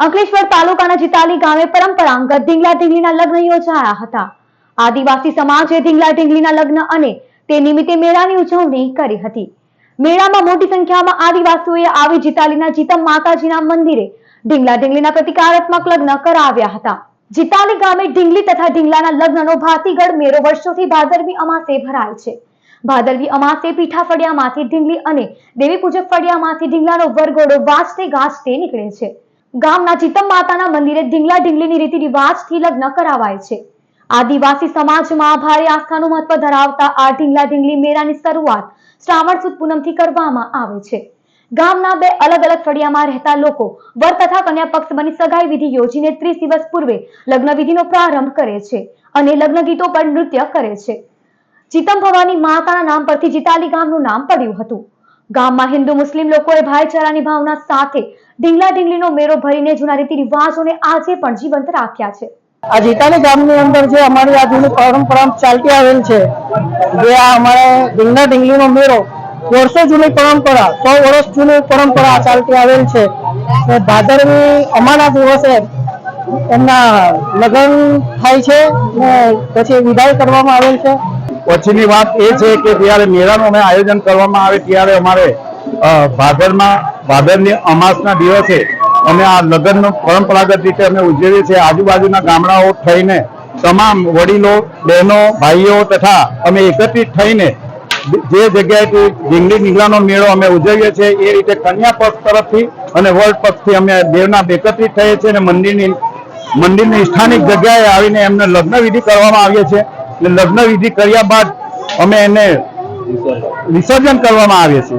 અંકલેશ્વર તાલુકાના જીતાલી ગામે પરંપરાગત ઢીંગલા ઢીંગલીના લગ્ન યોજાયા હતા. આદિવાસી સમાજે ઢીંગલા ઢીંગલીના લગ્ન અને તે નિમિત્તે મેળાની ઉજવણી કરી હતી. મેળામાં મોટી સંખ્યામાં આદિવાસીઓએ આવી જીતાલીના જીતમ માતાજીના મંદિરે ઢીંગલા ઢીંગલીના પ્રતિકારાત્મક લગ્ન કરાવ્યા હતા. જીતાલી ગામે ઢીંગલી તથા ઢીંગલાના લગ્નનો ભાતીગઢ મેળો વર્ષોથી ભાદરવી અમાસે ભરાય છે. ભાદરવી અમાસે પીઠા ફળિયામાંથી ઢીંગલી અને દેવી પૂજક ફળિયામાંથી ઢીંગલાનો વરઘોડો વાજતે ગાજતે નીકળે છે. ગામના જીતમ માતાના મંદિરે ઢીંગલા ઢીંગલીની રીતિ રિવાજથી લગ્ન કરાવાય છે. આદિવાસી સમાજમાં ભારે આસ્થાનું મહત્વ ધરાવતા આ ઢીંગલા ઢીંગલી મેળાની શરૂઆત શ્રાવણ સુદ પૂનમથી કરવામાં આવે છે. ગામના બે અલગ અલગ ફળિયામાં રહેતા લોકો વર તથા કન્યા પક્ષ બની સગાઈ વિધિ યોજીને ત્રીસ દિવસ પૂર્વે લગ્ન વિધિનો પ્રારંભ કરે છે અને લગ્ન ગીતો પર નૃત્ય કરે છે. જીતમ ભવાની માતાના નામ પરથી જીતાલી ગામનું નામ પડ્યું હતું. ગામમાં હિન્દુ મુસ્લિમ લોકોએ ભાઈચારાની ભાવના સાથે ઢીંગલા ઢીંગલીનો મેળો ભરીને જૂના રીતિ રિવાજોને આજે પણ જીવંત રાખ્યા છે. આ જીતાની ગામની અંદર જે અમારી આ પરંપરા ચાલતી આવેલ છે, જે આ અમારે ઢીંગલા ઢીંગલીનો મેળો વર્ષો જૂની પરંપરા, સો વર્ષ જૂની પરંપરા ચાલતી આવેલ છે. ભાદરવી અમાના દિવસે એમના લગ્ન થાય છે ને પછી વિદાય કરવામાં આવેલ છે. પછીની વાત એ છે કે જ્યારે મેળાનું અમે આયોજન કરવામાં આવે ત્યારે અમારે ભાદરમાં ભાદરની અમાસના દિવસે અમે આ લગ્નનું પરંપરાગત રીતે અમે ઉજવીએ છીએ. આજુબાજુના ગામડાઓ થઈને તમામ વડીલો, બહેનો, ભાઈઓ તથા અમે એકત્રિત થઈને જે જગ્યાએથી ઢીંગલી નીંગલાનો મેળો અમે ઉજવીએ છીએ એ રીતે કન્યા પક્ષ તરફથી અને વર્લ્ડ પક્ષથી અમે દેવના એકત્રિત થઈએ છીએ અને મંદિરની મંદિરની સ્થાનિક જગ્યાએ આવીને એમને લગ્ન વિધિ કરવામાં આવીએ છીએ. લગ્ન વિધિ કર્યા બાદ અમે એને વિસર્જન કરવામાં આવીએ છીએ.